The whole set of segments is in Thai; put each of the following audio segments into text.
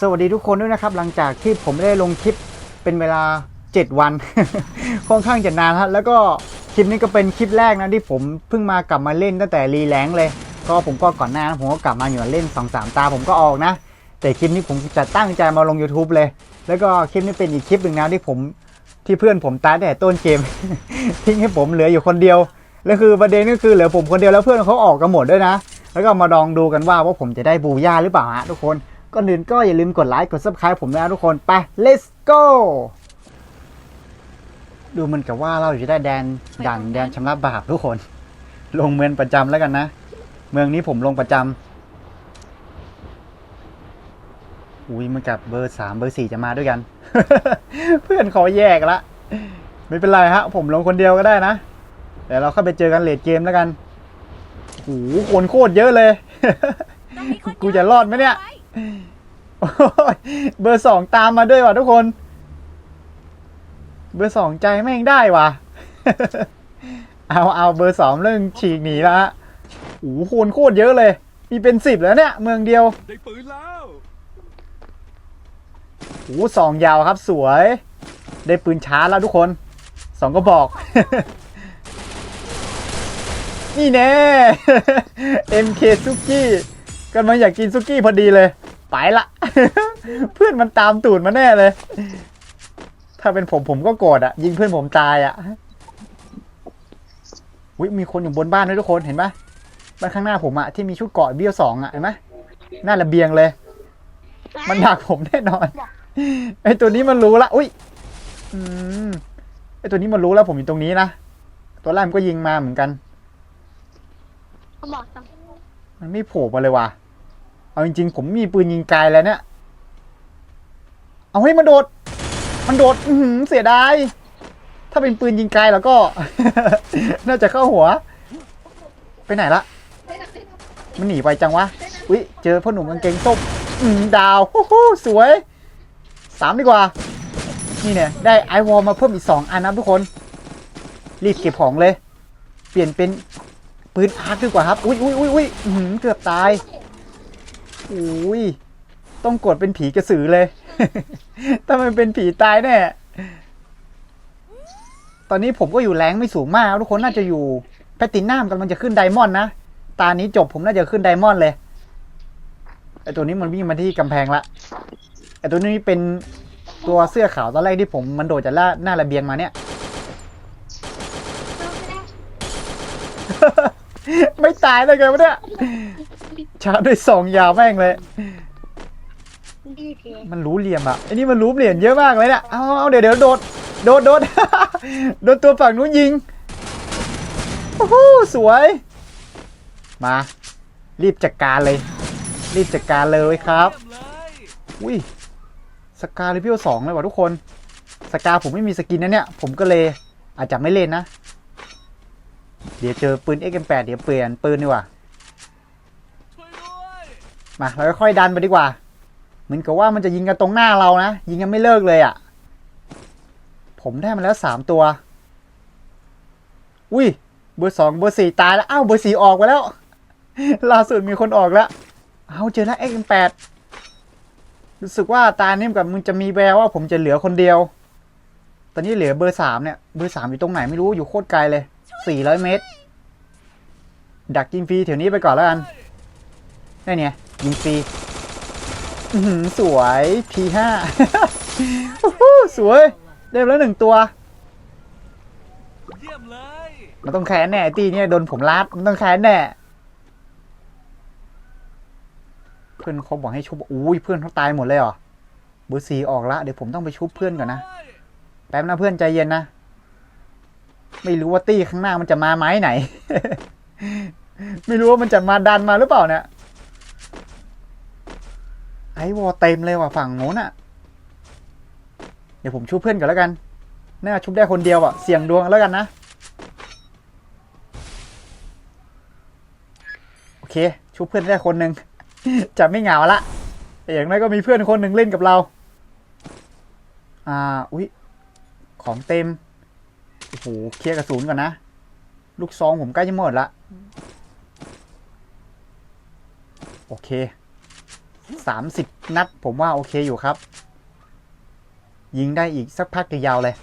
สวัสดีทุกคนด้วยนะครับ หลังจากที่ผมได้ลงคลิปเป็นเวลา 7 วัน ค่อนข้างจะนานฮะแล้วก็คลิปนี้ก็เป็นคลิปแรกนะที่ผมเพิ่งมากลับมาเล่นตั้งแต่รีแลงค์เลย ก็ผมก็ก่อนหน้านะผมก็กลับมาอยู่เล่น2อสตาผมก็ออกนะ แต่คลิปนี้ผมจะตั้งใจมาลง YouTube เลย แล้วก็คลิปนี้เป็นอีกคลิปหนึ่งนะที่ผมที่เพื่อนผมตายแต่ต้นเกม ทิ้งให้ผมเหลืออยู่คนเดียวแล้วคือประเด็นก็คือเหลือผมคนเดียวแล้วเพื่อนเขาออกกันหมดด้วยนะ แล้วก็มาลองดูกันว่าว่าผมจะได้บูย่าหรือเปล่าฮะทุกคน ก่อนอื่นก็อย่าลืมกดไลค์กด subscribe ผมนะทุกคน ไป let's go ดูเหมันกับว่าเราจะได้แดนด่านแดนชำระบาปทุกคน ลงเมืองประจำแล้วกันนะ เมืองนี้ผมลงประจำอุ้ยมันกับเบอร์สามเบอร์สี่จะมาด้วยกัน เพื่อนเขาแยกละ ไม่เป็นไรฮะ ผมลงคนเดียวก็ได้นะเดี๋ยวเราเข้าไปเจอกันเลดเกมแล้วกันโอ้โหคนโคตรเยอะเลย กูจะรอดไหมเนี่ยโอ้ย เบอร์สองตามมาด้วยว่ะทุกคน เบอร์สองใจแม่งได้ว่ะ เอาเอาเบอร์สองเรื่องฉีกหนีละโอ้โหคนโคตรเยอะเลย มีเป็นสิบแล้วเนี่ย เมืองเดียวได้ปืนแล้วโอ้โหสองยาวครับสวย ได้ปืนช้าแล้วทุกคนสองก็บอก นี่แน่ MK ซุกี้กำลังอยากกินซุกี้พอดีเลย ไปละ เพื่อนมันตามตูดมาแน่เลย ถ้าเป็นผมผมก็โกรธอะยิงเพื่อนผมตายอะวิมีคนอยู่บนบ้านด้วยทุกคนเห็นปะบ้านข้างหน้าผมอะที่มีชุดเกราะเบี้ยวสองอะเห็นไหมหน้าระเบียงเลย มันดักผมแน่นอนไอตัวนี้มันรู้ละอุ้ยอืมไอตัวนี้มันรู้แล้วผมอยู่ตรงนี้นะตัวแรกมันก็ยิงมาเหมือนกันเขาบอกจังมันไม่โผล่มาเลยว่ะ เอาจริง ๆ ผมมีปืนยิงไกลแล้วเนี่ย เอาให้ยมันโดด มันโดดอืเสียดาย ถ้าเป็นปืนยิงไกลแล้วก็ น่าจะเข้าหัว ไปไหนละ มันหนีไปจังวะ อุ้ยเจอพ่อหนุ่มกางเกงส้มอืมดาวฮู้สวย สามดีกว่า นี่เนี่ย ได้ไอวอลมาเพิ่มอีกสองอันนะทุกคน รีบเก็บของเลย เปลี่ยนเป็นปืนอาร์คดีกว่าครับ อุ้ยอุ้ยอุ้ยอุ้ยเกือบตาย อุ้ยต้องกดเป็นผีกระสือเลย ถ้ามันเป็นผีตายแน่ ตอนนี้ผมก็อยู่แรงไม่สูงมาก ทุกคนน่าจะอยู่แพตตินัมกำลังจะขึ้นไดมอนด์นะ ตานี้จบผมน่าจะขึ้นไดมอนด์เลย ไอตัวนี้มันวิ่งมาที่กำแพงละ ไอตัวนี้เป็นตัวเสื้อขาวตอนแรกที่ผมมันโดดจากหน้าหน้าระเบียงมาเนี่ย ไม่ตายเลยไงวะเนี่ย ชาร์จด้วยสองยาวแม่งเลย ดีเทมันรู้เหลี่ยมอะไอ้นี่มันรู้เหลี่ยมเยอะมากเลยเนี่ยเอาเอาเดี๋ยวเดี๋ยวโดด โดดโดด โดนตัวฝั่งนู้นยิง โอ้โหสวย มา รีบจัดการเลย รีบจัดการเลยครับเยี่ยมเลยอุ้ย สกาเลเวลสองเลยว่ะทุกคน สกาผมไม่มีสกินนะเนี่ย ผมก็เลยอาจจะไม่เล่นนะ เดี๋ยวเจอปืน XM8 เดี๋ยวเปลี่ยนปืนดีกว่าช่วยด้วย มาเราค่อยดันไปดีกว่า เหมือนกับว่ามันจะยิงกันตรงหน้าเรานะ ยิงกันไม่เลิกเลยอะ่ะ ผมได้มาแล้วสามตัว อุ้ย เบอร์สองเบอร์สี่ตายแล้วอ้าวเบอร์สี่ออกไปแล้ว ล่าสุดมีคนออกแล้ว เอาเจอแล้ว X8 รู้สึกว่าตาเนี่ยกับมึงจะมีแววว่าผมจะเหลือคนเดียว ตอนนี้เหลือเบอร์สามเนี่ย เบอร์สามอยู่ตรงไหนไม่รู้อยู่โคตรไกลเลยสี่ร้อยเมตร ดักยิงฟรีแถวนี้ไปก่อนแล้วกันได้เนี่ย ยิงฟรีอื้อหือสวย P5 อู้หูสวย ได้แล้วหนึ่งตัวเยี่ยมเลยมันต้องแค้นแน่ตีเนี่ยโดนผมลัด มันต้องแค้นแน่ เพื่อนเขาบอกให้ชุบ อุ้ยเพื่อนเขาตายหมดเลยเหรอเบอร์สีออกละ เดี๋ยวผมต้องไปชุบเพื่อนก่อนนะ แป๊บนะเพื่อนใจเย็นนะ ไม่รู้ว่าตี้ข้างหน้ามันจะมาไม้ไหน ไม่รู้ว่ามันจะมาดันมาหรือเปล่าเนี่ย ไอ้วอเต็มเลยว่ะฝั่งโน้นอะเดี๋ยวผมชุบเพื่อนก่อนแล้วกัน น่าชุบได้คนเดียวอะ เสี่ยงดวงแล้วกันนะ โอเค ชุบเพื่อนได้คนหนึ่ง จะไม่เหงาละ แต่อย่างน้อยก็มีเพื่อนคนหนึ่งเล่นกับเรา อ่า อุ๊ย ของเต็ม โอ้โห เคลียร์กระสุนก่อนนะ ลูกซองผมใกล้จะหมดละ โอเค สามสิบนัด ผมว่าโอเคอยู่ครับ ยิงได้อีกสักพักยาวเลย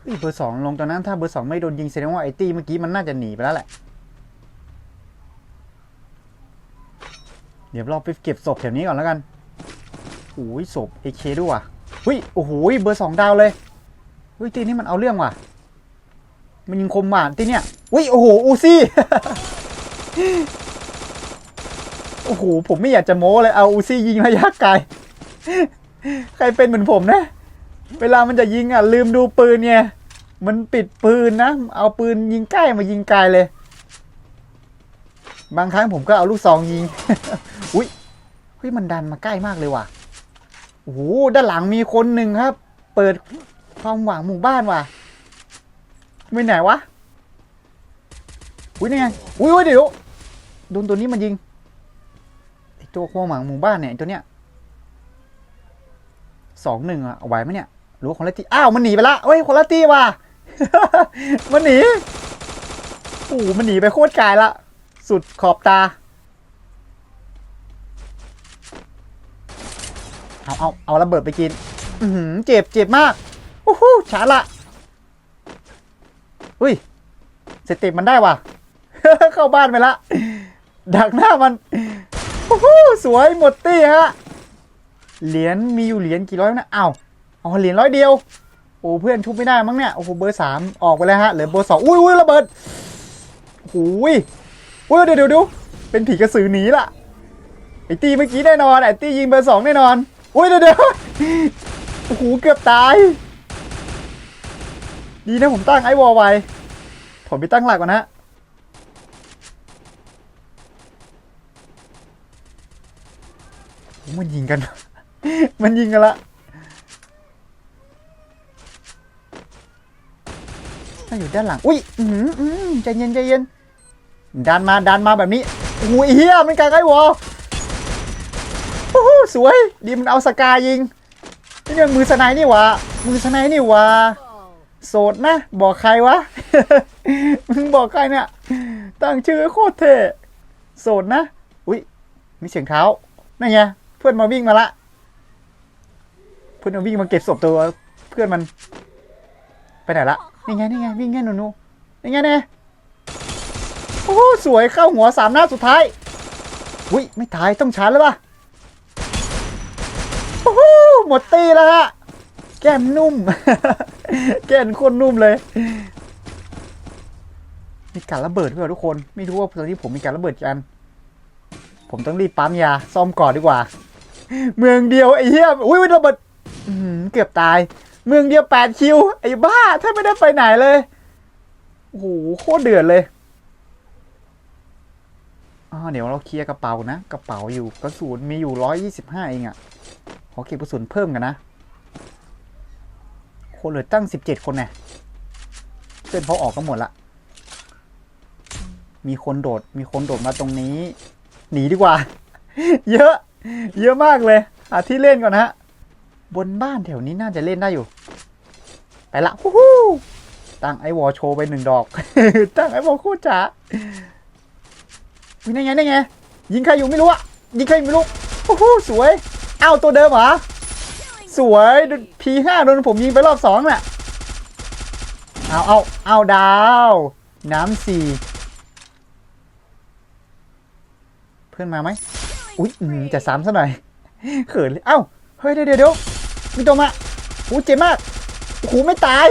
เฮ้ยเบอร์สองลงตอนนั้นถ้าเบอร์สองไม่โดนยิงแสดงว่าไอตี้เมื่อกี้มันน่าจะหนีไปแล้วแหละเดี๋ยวเราไปเก็บศพแถวนี้ก่อนแล้วกันโอ้ยศพเอเคด้วยว่ะเฮ้ยโอ้โหเบอร์สองดาวเลยเฮ้ยตีนี้มันเอาเรื่องว่ะ มันยิงคมหวานตีเนี่ยเฮ้ยโอ้โหอูซี่ โอ้โหผมไม่อยากจะโม้เลยเอาอูซี่ยิงระยะไกล ใครเป็นเหมือนผมนะ เวลามันจะยิงอะ ลืมดูปืนไงมันปิดปืนนะ เอาปืนยิงใกล้มายิงไกลเลย บางครั้งผมก็เอาลูกซองยิง อุ้ยเฮ้ยมันดันมาใกล้มากเลยว่ะโอ้โหด้านหลังมีคนหนึ่งครับ เปิดความหวังหมู่บ้านว่ะไปไหนวะอุ้ยนี่ไงอุ้ยอุ้ยเดี๋ยวโดนตัวนี้มันยิง ตัวความหวังหมู่บ้านเนี่ยตัวเนี้ยสองหนึ่งอะไหวไหมเนี่ยหรู้คนละทีอ้าวมันหนีไปละเฮ้ยคนละทีว่ะมันหนีโอ้โหมันหนีไปโคตรไกลละ สุดขอบตา เอาเอาเอาระเบิดไปกิน อืเจ็บเจ็บมากโอ้โหช้าละอุ้ยสเต็ปมันได้ว่ะ เข้าบ้านไปละ ดักหน้ามัน โอ้โหสวยหมดตี้ฮะ เหรียญมีอยู่เหรียญกี่ร้อยนะอ้าวอ๋อเหรียญร้อยเดียว โอ้เพื่อนชุบไม่ได้มั้งเนี่ย โอ้โหเบอร์สามออกไปแล้วฮะ เหลือเบอร์สองอุ้ยอุ้ยระเบิดโอ้ยอุ้ยเดี๋ยวเดี๋ยวเดี๋ยวเป็นผีกระสือหนีละไอตี้เมื่อกี้แน่นอนไอตี้ยิงเบอร์สองแน่นอน อุ้ยเดี๋ยวเดี๋ยวโอ้โหเกือบตาย ดีนะผมตั้งไอวอลไว้ ผมไปตั้งหลักก่อนนะ มันยิงกัน มันยิงกันละถ้าอยู่ด้านหลัง อุ้ย อืมอืมใจเย็นใจเย็น ดันมาดันมาแบบนี้โอ้ยเฮียมันกลางไอ้วอลโอ้โหสวย ดีมันเอาสกายิง นี่มันมือสไนนี่วะ มือสไนนี่วะ โสดนะ บอกใครวะ มึงบอกใครเนี่ย ตั้งชื่อโคตรเท่ โสดนะ อุ้ย มีเสียงเท้า นั่นไง พื่อนมาวิ่งมาละ เพื่อนมาวิ่งมาเก็บศพตัวเพื่อนมัน ไปไหนละนี่ไงนี่ไงวิ่งไงหนูหนูนี่ไงเนี่ยโอ้โหสวยเข้าหัวสามหน้าสุดท้ายอุ้ยไม่ตายต้องชาร์จแล้วปะโอ้โหหมดตีแล้วฮะแก้มนุ่ม แก้มโคนนุ่มเลย มีการระเบิดด้วยเหรอทุกคน ไม่รู้ว่าตอนนี้ผมมีการระเบิดกัน ผมต้องรีบปั๊มยาซ่อมก่อนดีกว่า เมืองเดียวไอ้เหี้ยอุ้ยระเบิดอื้อหือเกือบตาย เมืองเดียวแปดคิว ไอ้บ้าแทบไม่ได้ไปไหนเลยโอ้โหโคตรเดือดเลยอ่าเดี๋ยวเราเคลียร์กระเป๋านะ กระเป๋าอยู่กระสุนมีอยู่ร้อยยี่สิบห้าเองอะ่ะขอเก็บกระสุนเพิ่มกันนะ คนเหลือตั้งสิบเจ็ดคนแน่เพื่อนเขาออกกันหมดละ มีคนโดด มีคนโดดมาตรงนี้ หนีดีกว่า เยอะ เยอะมากเลยหาที่เล่นก่อนนะฮะ บนบ้านแถวนี้น่าจะเล่นได้อยู่ ไปละฮู้ฮู้ตั้งไอวอลโชว์ไปหนึ่งดอก ตั้งไอวอลโคตรจ๋าวินั่นไงนั่นไง ยิงใครอยู่ไม่รู้อะยิงใครไม่รู้ฮู้ฮู้สวย เอ้าตัวเดิมเหรอ สวยพีห้าโดนผมยิงไปรอบสองน่ะ เอาเอาเอาดาว น้ำสี่ เพื่อนมาไหม อุ๊ยจะซ้ำซะหน่อยเขินเลยเอ้าเฮ้ยเดี๋ยวเดี๋ยวมีตัวมาโอ้เจ็บมากโอ้โหไม่ตาย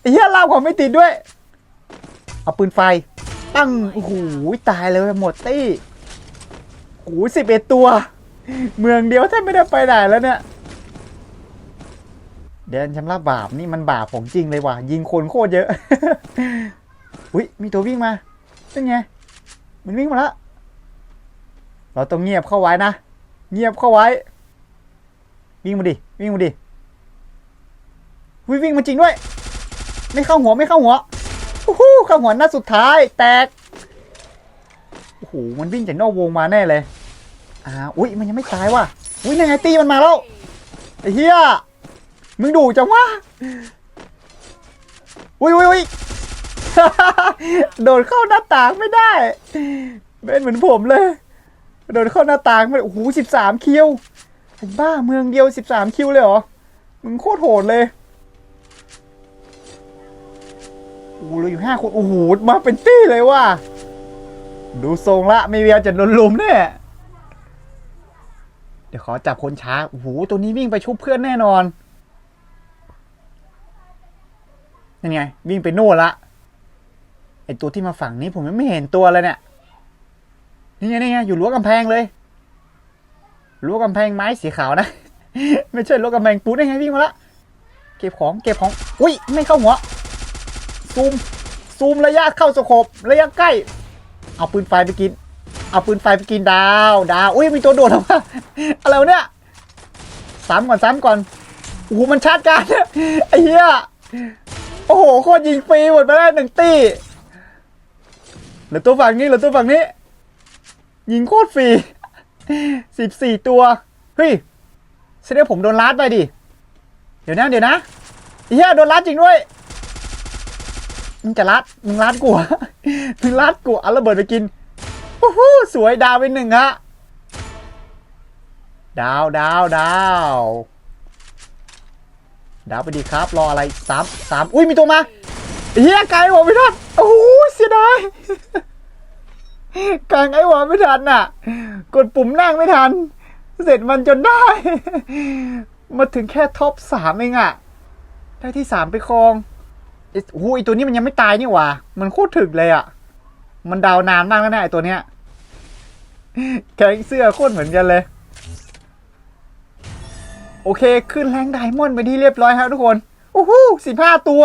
ไอ้เหี้ยเล่าความไม่ติดด้วย เอาปืนไฟตั้งโอ้โหตายเลยหมดตี้โอ้โหสิบเอ็ดตัว เมืองเดียวแทบไม่ได้ไปไหนแล้วเนี่ยเดนชำระบาปนี่มันบาปของจริงเลยว่ะ ยิงคนโคตรเยอะ อุ้ยมีตัววิ่งมาเป็นไง มันวิ่งมาแล้ว เราต้องเงียบเข้าไว้นะ เงียบเข้าไว้ วิ่งมาดิ วิ่งมาดิวิ่งวิ่งมาจริงด้วย ไม่เข้าหัวไม่เข้าหัวโอ้โหเข้าหัวนัดสุดท้าย แตก โอ้โห มันวิ่งจากนอกวงมาแน่เลย อ่า อุ้ย มันยังไม่ตายว่ะ อุ้ยยังไงตีมันมาแล้ว ไอ้เหี้ย มึงดูจังวะ อุ้ยอุ้ยอุ้ยโดดเข้าหน้าต่างไม่ได้ เป็นเหมือนผมเลย โดนเข้าหน้าต่างไปโอ้โหสิบสามคิวไอ้บ้าเมืองเดียวสิบสามคิวเลยเหรอ มึงโคตรโหดเลย โอ้โหเหลืออยู่ห้าคน โอ้โห มาเป็นตี้เลยว่ะ ดูทรงละไม่เวียจะโดนลุมแน่ เดี๋ยวขอจับคนช้า โอ้โห ตัวนี้วิ่งไปชุบเพื่อนแน่นอนนั่นไง วิ่งไปโน่นละ ไอตัวที่มาฝั่งนี้ผมยังไม่เห็นตัวเลยเนี่ย นี่ไงนี่ไงอยู่รั้วกำแพงเลยรั้วกำแพงไม้สีขาวนะ ไม่ใช่รั้วกำแพงปูนได้ไงวิ่งมาละเก็บของเก็บของอุ้ยไม่เข้าหัวซูมซูมระยะเข้าสโคประยะใกล้ เอาปืนไฟไปกิน เอาปืนไฟไปกินดาวดาวอุ้ยมีตัวโดดออกมาอะไรเนี่ยซ้ำก่อนซ้ำก่อนโอ้โหมันชาร์จการไอ้เหี้ยโอ้โหโคตรยิงฟรีหมดไปได้หนึ่งตีเหลือตัวฝั่งนี้เหลือตัวฝั่งนี้ ยิงโคตรฟรีสิบสี่ตัว เฮ้ยแสดงว่ผมโดนลัดไปดิ เดี๋ยวนะเดี๋ยวนะเหี้ยโดนลัดจริงด้วย มึงจะลัดมึงลัดกูมึงลัดกูเอาระเบิดไปกินโอ้โหสวยดาวไปหนึ่งฮะ ดาวดาวดาวดาวไปดีครับ รออะไรสามสามอุ้ยมีตัวมาเฮียไกลหัวไม่ทันโอ้โหเสียดาย กางไอ้หัวไม่ทันน่ะ กดปุ่มนั่งไม่ทัน เสร็จมันจนได้ มาถึงแค่ท็อปสามเองอะได้ที่สามไปครองอ้โอ้โหไอตัวนี้มันยังไม่ตายนี่หว่า มันโคตรถึกเลยอะมันดาวนานมากแล้วนะไอตัวเนี้ยแกงเสื้อโคตรเหมือนกันเลย โอเค ขึ้นแรงไดมอนด์ไปที่เรียบร้อยครับทุกคน โอ้โหสิบห้าตัว